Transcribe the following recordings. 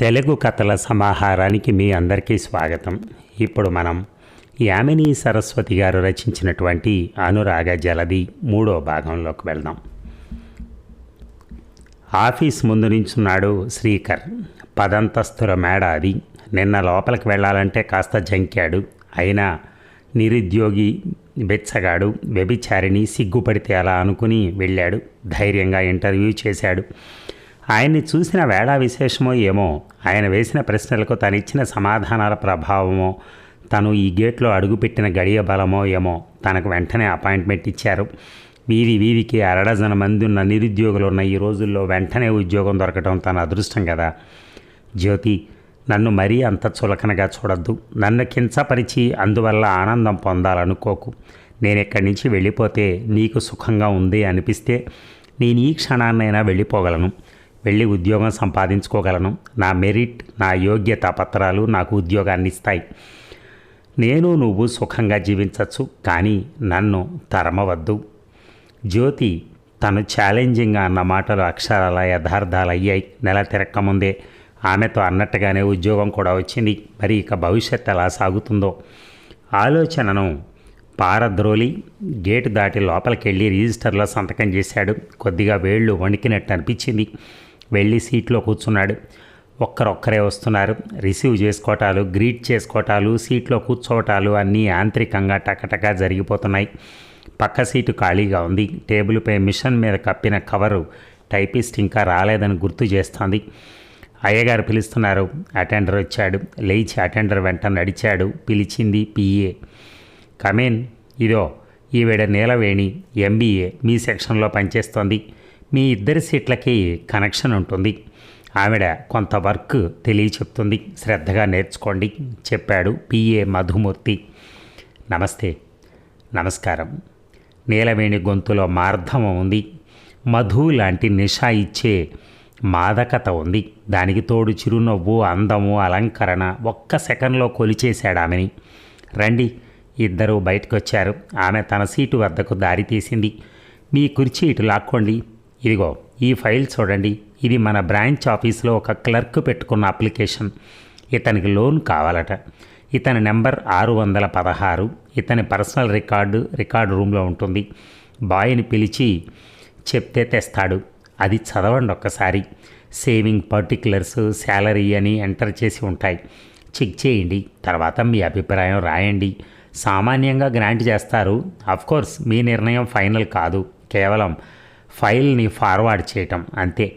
తెలుగు కథల సమాహారానికి మీ అందరికీ స్వాగతం. ఇప్పుడు మనం యామిని సరస్వతి గారు రచించినటువంటి అనురాగ జలది మూడో భాగంలోకి వెళ్దాం. ఆఫీస్ ముందు నించున్నాడు శ్రీకర్. పదంతస్తుల మేడ అది. నిన్న లోపలికి వెళ్ళాలంటే కాస్త జంకాడు. అయినా నిరుద్యోగి బెచ్చగాడు వ్యభిచారిని సిగ్గుపడితే అలా అనుకుని వెళ్ళాడు. ధైర్యంగా ఇంటర్వ్యూ చేశాడు. ఆయన్ని చూసిన వేళా విశేషమో ఏమో ఆయన వేసిన ప్రశ్నలకు తనిచ్చిన సమాధానాల ప్రభావమో తను ఈ గేట్లో అడుగుపెట్టిన గడియ బలమో ఏమో తనకు వెంటనే అపాయింట్మెంట్ ఇచ్చారు. వీధి వీధికి అరడజన మంది ఉన్న నిరుద్యోగులు ఉన్న ఈ రోజుల్లో వెంటనే ఉద్యోగం దొరకటం తన అదృష్టం కదా. జ్యోతి నన్ను మరీ అంత చులకనగా చూడొద్దు. నన్ను కించపరిచి అందువల్ల ఆనందం పొందాలనుకోకు. నేను ఇక్కడి నుంచి వెళ్ళిపోతే నీకు సుఖంగా ఉంది అనిపిస్తే నేను ఈ క్షణాన్నైనా వెళ్ళిపోగలను. వెళ్ళి ఉద్యోగం సంపాదించుకోగలను. నా మెరిట్ నా యోగ్యత పత్రాలు నాకు ఉద్యోగాన్ని ఇస్తాయి. నేను నువ్వు సుఖంగా జీవించవచ్చు కానీ నన్ను తరమవద్దు. జ్యోతి తను ఛాలెంజింగ్గా అన్న మాటలు అక్షరాల యథార్థాలు అయ్యాయి నెల తిరక్కముందే ఆమెతో అన్నట్టుగానే ఉద్యోగం కూడా వచ్చింది. మరి ఇక భవిష్యత్ ఎలా సాగుతుందో? ఆలోచనను పారద్రోలి గేటు దాటి లోపలికి వెళ్ళి రిజిస్టర్లో సంతకం చేశాడు. కొద్దిగా వేళ్ళు వణికినట్టు అనిపించింది. వెళ్ళి సీట్లో కూర్చున్నాడు. ఒక్కరొక్కరే వస్తున్నారు. రిసీవ్ చేసుకోవటాలు గ్రీట్ చేసుకోవటాలు సీట్లో కూర్చోవటాలు అన్నీ యాంత్రికంగా టకటకా జరిగిపోతున్నాయి. పక్క సీటు ఖాళీగా ఉంది. టేబుల్పై మిషన్ మీద కప్పిన కవరు టైపిస్ట్ ఇంకా రాలేదని గుర్తు చేస్తోంది. అయ్యగారు పిలుస్తున్నారు. అటెండర్ వచ్చాడు. లేచి అటెండర్ వెంట నడిచాడు. పిలిచింది పిఏ కమేన్ ఇదో ఈవిడ నీలవేణి ఎంబీఏ మీ సెక్షన్లో పనిచేస్తోంది. మీ ఇద్దరి సీట్లకి కనెక్షన్ ఉంటుంది. ఆవిడ కొంత వర్క్ తెలియచెప్తుంది. శ్రద్ధగా నేర్చుకోండి చెప్పాడు పిఏ మధుమూర్తి. నమస్తే. నమస్కారం. నీలవేణి గొంతులో మార్ధవం ఉంది. మధు లాంటి నిషా ఇచ్చే మాదకత ఉంది. దానికి తోడు చిరునవ్వు అందము అలంకరణ ఒక్క సెకండ్లో కొలిచేశాడు ఆమెని. రండి ఇద్దరూ బయటకు వచ్చారు ఆమె తన సీటు వద్దకు దారి తీసింది. మీ కుర్చీ ఇటు లాక్కోండి. ఇదిగో ఈ ఫైల్ చూడండి. ఇది మన బ్రాంచ్ ఆఫీస్లో ఒక క్లర్క్ పెట్టుకున్న అప్లికేషన్. ఇతనికి లోన్ కావాలట. ఇతని నెంబర్ ఆరు వందల పదహారు. ఇతని పర్సనల్ రికార్డు రికార్డు రూమ్లో ఉంటుంది. బాయ్ని పిలిచి చెప్తే తెస్తాడు. అది చదవండి ఒక్కసారి. సేవింగ్ పర్టికులర్స్ శాలరీ అని ఎంటర్ చేసి ఉంటాయి. చెక్ చేయండి. తర్వాత మీ అభిప్రాయం రాయండి. సామాన్యంగా గ్రాంట్ చేస్తారు. కోర్స్ మీ నిర్ణయం ఫైనల్ కాదు. కేవలం ఫైల్ని ఫార్వర్డ్ చేయటం అంతే.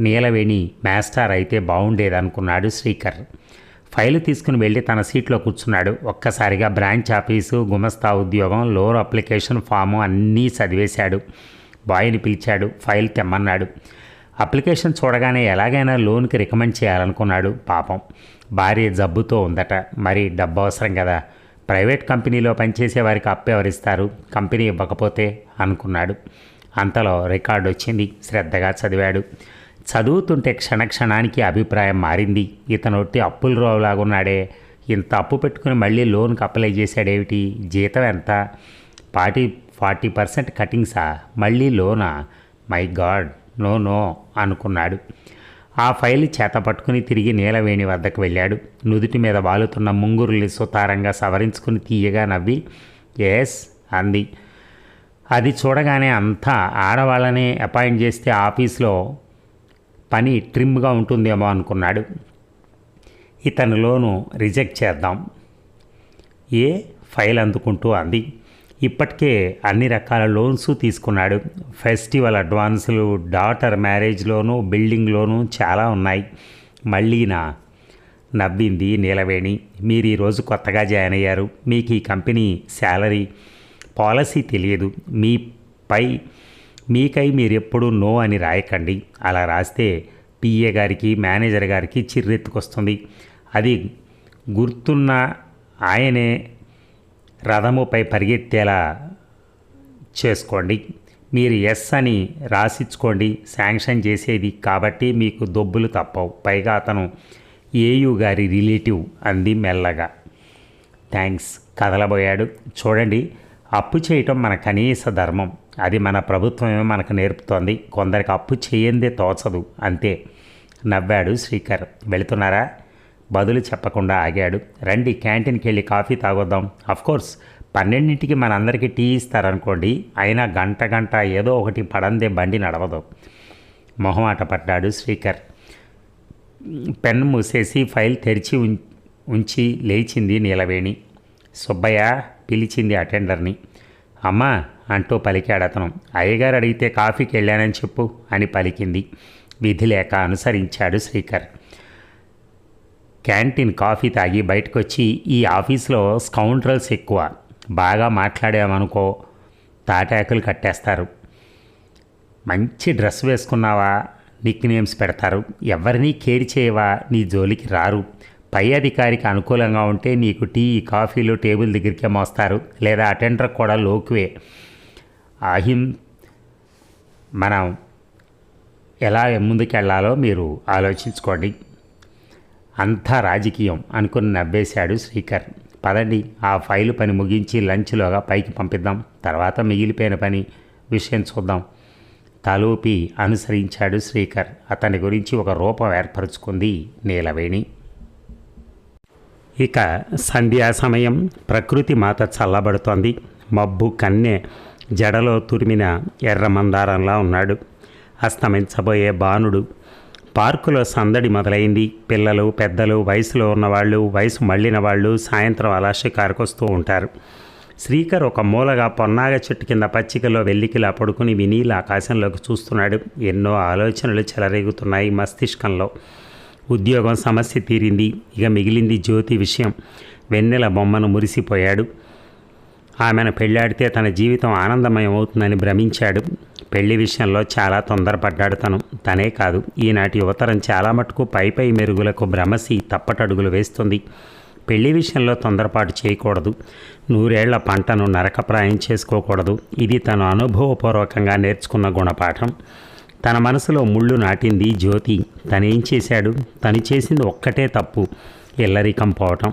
నీలవేణి మాస్టర్ అయితే బాగుండేదనుకున్నాడు శ్రీకర్. ఫైల్ తీసుకుని వెళ్ళి తన సీట్లో కూర్చున్నాడు. ఒక్కసారిగా బ్రాంచ్ ఆఫీసు గుమస్తా ఉద్యోగం లోన్ అప్లికేషన్ ఫాము అన్నీ చదివేశాడు. బాయ్ని పిలిచాడు ఫైల్ తెమ్మన్నాడు. అప్లికేషన్ చూడగానే ఎలాగైనా లోన్కి రికమెండ్ చేయాలనుకున్నాడు. పాపం. భార్య జబ్బుతో ఉందట. మరి డబ్బు అవసరం కదా ప్రైవేట్ కంపెనీలో పనిచేసే వారికి అప్పు ఎవరిస్తారు? కంపెనీ ఇవ్వకపోతే? అనుకున్నాడు. అంతలో రికార్డు వచ్చింది. శ్రద్ధగా చదివాడు. చదువుతుంటే క్షణక్షణానికి అభిప్రాయం మారింది. ఇతనొట్టి అప్పుల రోలాగున్నాడే ఇంత అప్పు పెట్టుకుని మళ్ళీ లోన్కి అప్లై చేశాడేమిటి? జీతం ఎంత? ఫార్టీ ఫార్టీ పర్సెంట్ కటింగ్సా మళ్ళీ లోనా? మై గాడ్ నో నో అనుకున్నాడు. ఆ ఫైల్ చేత పట్టుకుని తిరిగి నీలవేణి వద్దకు వెళ్ళాడు. నుదుటి మీద వాలుతున్న ముంగురుల్ని సుతారంగా సవరించుకుని తీయగా నవ్వి ఎస్ అంది. అది చూడగానే అంతా ఆడవాళ్ళనే అపాయింట్ చేస్తే ఆఫీస్లో పని ట్రిమ్గా ఉంటుందేమో అనుకున్నాడు. ఇతనిలోను రిజెక్ట్ చేద్దాం. ఏ ఫైల్ అందుకుంటూ అంది. ఇప్పటికే అన్ని రకాల లోన్స్ తీసుకున్నాడు. ఫెస్టివల్ అడ్వాన్సులు డాటర్ మ్యారేజ్లోను బిల్డింగ్లోను చాలా ఉన్నాయి. మళ్ళీనా నవ్వింది నీలవేణి. మీరు ఈరోజు కొత్తగా జాయిన్ అయ్యారు. మీకు ఈ కంపెనీ శాలరీ పాలసీ తెలియదు. మీపై మీకై మీరు ఎప్పుడూ నో అని రాయకండి. అలా రాస్తే పిఏ గారికి మేనేజర్ గారికి చిర్రెత్తుకొస్తుంది. అది గుర్తున్న ఆయనే రథముపై పరిగెత్తేలా చేసుకోండి. మీరు ఎస్ అని రాసిచ్చుకోండి. శాంక్షన్ చేసేది కాబట్టి మీకు దొబ్బులు తప్పవు. పైగా అతను ఏయు గారి రిలేటివ్ అంది మెల్లగా. థ్యాంక్స్ కదలబోయాడు. చూడండి. అప్పు చేయటం మన కనీస ధర్మం. అది మన ప్రభుత్వమే మనకు నేర్పుతోంది. కొందరికి అప్పు చేయందే తోచదు. అంతే. నవ్వాడు శ్రీకర్. వెళుతున్నారా? బదులు చెప్పకుండా ఆగాడు. రండి క్యాంటీన్కి వెళ్ళి కాఫీ తాగొద్దాం. అఫ్కోర్స్ పన్నెండింటికి మనందరికీ టీ ఇస్తారనుకోండి. అయినా గంట గంట ఏదో ఒకటి పడందే బండి నడవదు. మొహమాట పడ్డాడు శ్రీకర్. పెన్ మూసేసి ఫైల్ తెరిచి ఉం- ఉంచి లేచింది నీలవేణి. సుబ్బయ్య పిలిచింది అటెండర్ని. అమ్మా అంటూ పలికాడు అతను. అయ్యగారు అడిగితే కాఫీకి వెళ్ళానని చెప్పు అని పలికింది. విధి లేక అనుసరించాడు శ్రీకర్. క్యాంటీన్ కాఫీ తాగి బయటకు వచ్చి ఈ ఆఫీస్లో స్కౌండ్రల్స్ ఎక్కువ. బాగా మాట్లాడామనుకో తాటాకులు కట్టేస్తారు. మంచి డ్రెస్ వేసుకున్నావా నిక్ నేమ్స్ పెడతారు. ఎవరినీ కేర్ చేయవా నీ జోలికి రారు. పై అధికారికి అనుకూలంగా ఉంటే నీకు టీ కాఫీలు టేబుల్ దగ్గరికే మోస్తారు. లేదా అటెండర్ కూడా లోకువే. అహిం మనం ఎలా ముందుకెళ్ళాలో మీరు ఆలోచించుకోండి. అంతా రాజకీయం అనుకుని నవ్వేశాడు శ్రీకర్. పదండి ఆ ఫైలు పని ముగించి లంచ్లోగా పైకి పంపిద్దాం. తర్వాత మిగిలిపోయిన పని విషయం చూద్దాం. తలూపి అనుసరించాడు శ్రీకర్. అతని గురించి ఒక రూపం ఏర్పరచుకుంది నీలవేణి. ఇక సంధ్యా సమయం ప్రకృతి మాత చల్లబడుతోంది. మబ్బు కన్నె జడలో తురిమిన ఎర్ర మందారంలా ఉన్నాడు. అస్తమించబోయే బాణుడు. పార్కులో సందడి మొదలైంది. పిల్లలు పెద్దలు వయసులో ఉన్నవాళ్ళు వయసు మళ్ళిన వాళ్ళు సాయంత్రం అలా షికారుకొస్తూ ఉంటారు. శ్రీకర్ ఒక మూలగా పొన్నాగ చెట్టు కింద పచ్చికలో వెల్లికిలా పడుకుని వినీల ఆకాశంలోకి చూస్తున్నాడు. ఎన్నో ఆలోచనలు చెలరేగుతున్నాయి మస్తిష్కంలో. ఉద్యోగం సమస్య తీరింది. ఇక మిగిలింది జ్యోతి విషయం. వెన్నెల బొమ్మను మురిసిపోయాడు. ఆమెను పెళ్ళాడితే తన జీవితం ఆనందమయం అవుతుందని భ్రమించాడు. పెళ్ళి విషయంలో చాలా తొందరపడ్డాడు తను. తనే కాదు. ఈనాటి యువతరం చాలా మటుకు పై పై మెరుగులకు భ్రమసి తప్పటడుగులు వేస్తుంది. పెళ్ళి విషయంలో తొందరపాటు చేయకూడదు. నూరేళ్ళ పంటను నరకప్రాయం చేసుకోకూడదు. ఇది తను అనుభవపూర్వకంగా నేర్చుకున్న గుణపాఠం. తన మనసులో ముళ్ళు నాటింది జ్యోతి. తనేం చేశాడు? తను చేసింది ఒక్కటే తప్పు ఇల్లరికం పోవటం.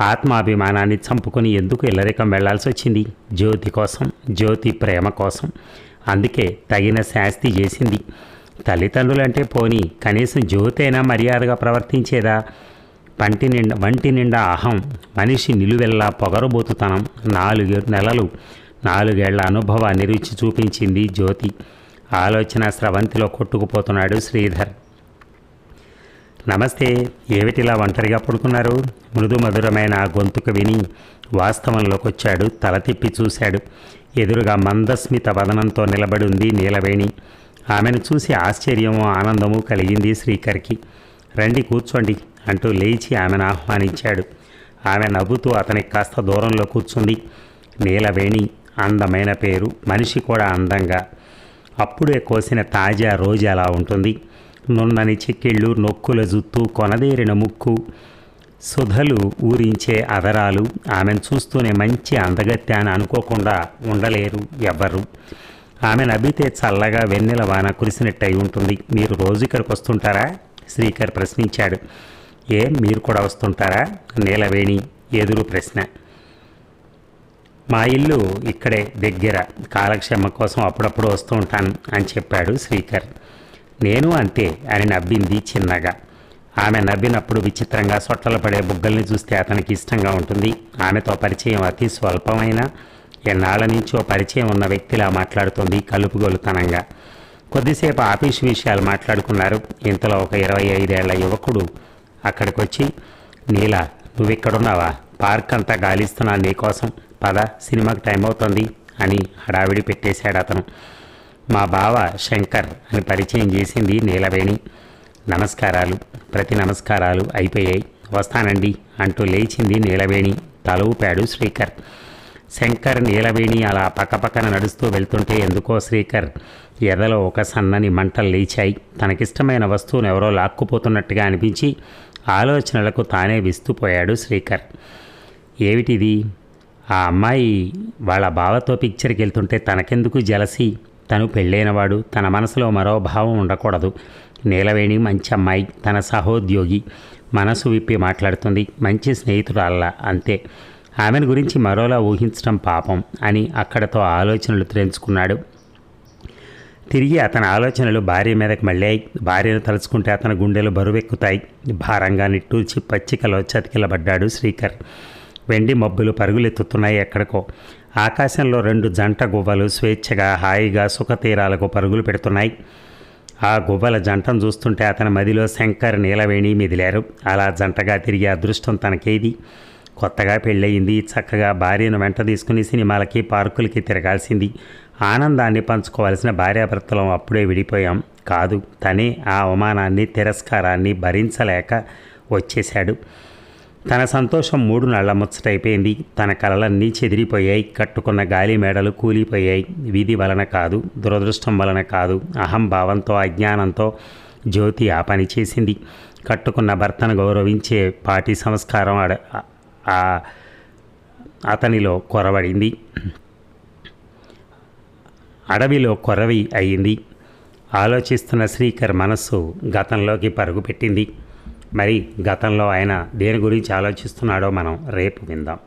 ఆత్మాభిమానాన్ని చంపుకొని ఎందుకు ఇల్లరికం వెళ్ళాల్సి వచ్చింది? జ్యోతి కోసం జ్యోతి ప్రేమ కోసం. అందుకే తగిన శాస్తి చేసింది. తల్లిదండ్రులంటే పోని కనీసం జ్యోతి అయినా మర్యాదగా ప్రవర్తించేదా? పంటి నిండా వంటి నిండా అహం మనిషి నిలువెల్లా పొగరబోతుతనం. నాలుగు నెలలు నాలుగేళ్ళ అనుభవాన్ని రుచి చూపించింది జ్యోతి. ఆలోచన స్రవంతిలో కొట్టుకుపోతున్నాడు శ్రీధర్. నమస్తే ఏమిటిలా ఒంటరిగా పడుకున్నారు? మృదు మధురమైన ఆ గొంతుకు విని వాస్తవంలోకొచ్చాడు తల తిప్పి చూశాడు. ఎదురుగా మందస్మిత వదనంతో నిలబడి ఉంది నీలవేణి. ఆమెను చూసి ఆశ్చర్యము ఆనందము కలిగింది శ్రీకర్కి. రండి కూర్చోండి అంటూ లేచి ఆమెను ఆహ్వానించాడు. ఆమె నవ్వుతూ అతనికి కాస్త దూరంలో కూర్చుంది. నీలవేణి అందమైన పేరు మనిషి కూడా అందంగా. అప్పుడే కోసిన తాజా రోజు అలా ఉంటుంది. నున్నని చెక్కిళ్ళు నొక్కుల జుత్తు కొనదేరిన ముక్కు. సుధలు ఊరించే అదరాలు. ఆమెను చూస్తూనే మంచి అందగత్తె అని అనుకోకుండా ఉండలేరు ఎవ్వరు. ఆమె నవ్వితే చల్లగా వెన్నెల వాన కురిసినట్టయి ఉంటుంది. మీరు రోజు ఇక్కడికి వస్తుంటారా? శ్రీకర్ ప్రశ్నించాడు. ఏం? మీరు కూడా వస్తుంటారా? నీలవేణి ఎదురు ప్రశ్న. మా ఇల్లు ఇక్కడే దగ్గర. కాలక్షేమ కోసం అప్పుడప్పుడు వస్తూ ఉంటాను అని చెప్పాడు శ్రీకర్. నేను అంతే అని నవ్వింది చిన్నగా. ఆమె నవ్వినప్పుడు విచిత్రంగా సొట్టలు పడే బుగ్గల్ని చూస్తే అతనికి ఇష్టంగా ఉంటుంది. ఆమెతో పరిచయం అతి స్వల్పమైన ఎన్నాళ్ళ నుంచో పరిచయం ఉన్న వ్యక్తిలా మాట్లాడుతుంది కలుపుగోలుతనంగా. కొద్దిసేపు ఆఫీసు విషయాలు మాట్లాడుకున్నారు. ఇంతలో ఒక ఇరవై ఐదేళ్ళ యువకుడు అక్కడికి వచ్చి నీలా నువ్వు ఇక్కడున్నావా పార్క్ అంతా గాలిస్తున్నాను నీకోసం పద సినిమాకి టైం అవుతుంది అని హడావిడి పెట్టేశాడు అతను. మా బావ శంకర్ అని పరిచయం చేసింది నీలవేణి. నమస్కారాలు ప్రతి నమస్కారాలు అయిపోయాయి. వస్తానండి అంటూ లేచింది నీలవేణి. తలూపాడు శ్రీకర్. శంకర్ నీలవేణి అలా పక్కపక్కన నడుస్తూ వెళ్తుంటే ఎందుకో శ్రీకర్ ఎదలో ఒక సన్నని మంటలు లేచాయి. తనకిష్టమైన వస్తువును ఎవరో లాక్కుపోతున్నట్టుగా అనిపించి ఆలోచనలకు తానే విస్తుపోయాడు శ్రీకర్. ఏమిటిది? ఆ అమ్మాయి వాళ్ళ బావతో పిక్చర్కి వెళ్తుంటే తనకెందుకు జలసి తను పెళ్ళైనవాడు తన మనసులో మరో భావం ఉండకూడదు. నీలవేణి మంచి అమ్మాయి తన సహోద్యోగి. మనసు విప్పి మాట్లాడుతుంది మంచి స్నేహితురాల్లా అంతే. ఆమెను గురించి మరోలా ఊహించడం పాపం అని అక్కడతో ఆలోచనలు తెంచుకున్నాడు తిరిగి అతని ఆలోచనలు భార్య మీదకి మళ్ళాయి. భార్యను తలుచుకుంటే అతని గుండెలు బరువెక్కుతాయి. భారంగా నిట్టూర్చి పచ్చికలో చతికిలబడ్డాడు శ్రీకర్. వెండి మబ్బులు పరుగులెత్తుతున్నాయి ఎక్కడికో. ఆకాశంలో రెండు జంట గువ్వలు స్వేచ్ఛగా హాయిగా సుఖతీరాలకు పరుగులు పెడుతున్నాయి. ఆ గువ్వల జంటను చూస్తుంటే అతని మదిలో శంకర్ నీలవేణి మెదిలారు. అలా జంటగా తిరిగే అదృష్టం తనకేది? కొత్తగా పెళ్ళయింది చక్కగా భార్యను వెంట తీసుకుని సినిమాలకి పార్కులకి తిరగాల్సింది. ఆనందాన్ని పంచుకోవాల్సిన భార్యాభర్తలం అప్పుడే విడిపోయాం. కాదు తనే ఆ అవమానాన్ని తిరస్కారాన్ని భరించలేక వచ్చేశాడు. తన సంతోషం మూడు నళ్ళ ముచ్చటైపోయింది. తన కలలన్నీ చెదిరిపోయాయి. కట్టుకున్న గాలి మేడలు కూలిపోయాయి. విధి వలన కాదు దురదృష్టం వలన కాదు. అహంభావంతో అజ్ఞానంతో జ్యోతి ఆ పని చేసింది. కట్టుకున్న భర్తను గౌరవించే పాటి సంస్కారం అడ అతనిలో కొరవడింది అడవిలో కొరవి అయింది. ఆలోచిస్తున్న శ్రీకర్ మనస్సు గతంలోకి పరుగు పెట్టింది మరి గతంలో ఆయన దేని గురించి ఆలోచిస్తున్నాడో మనం రేపు విందాం.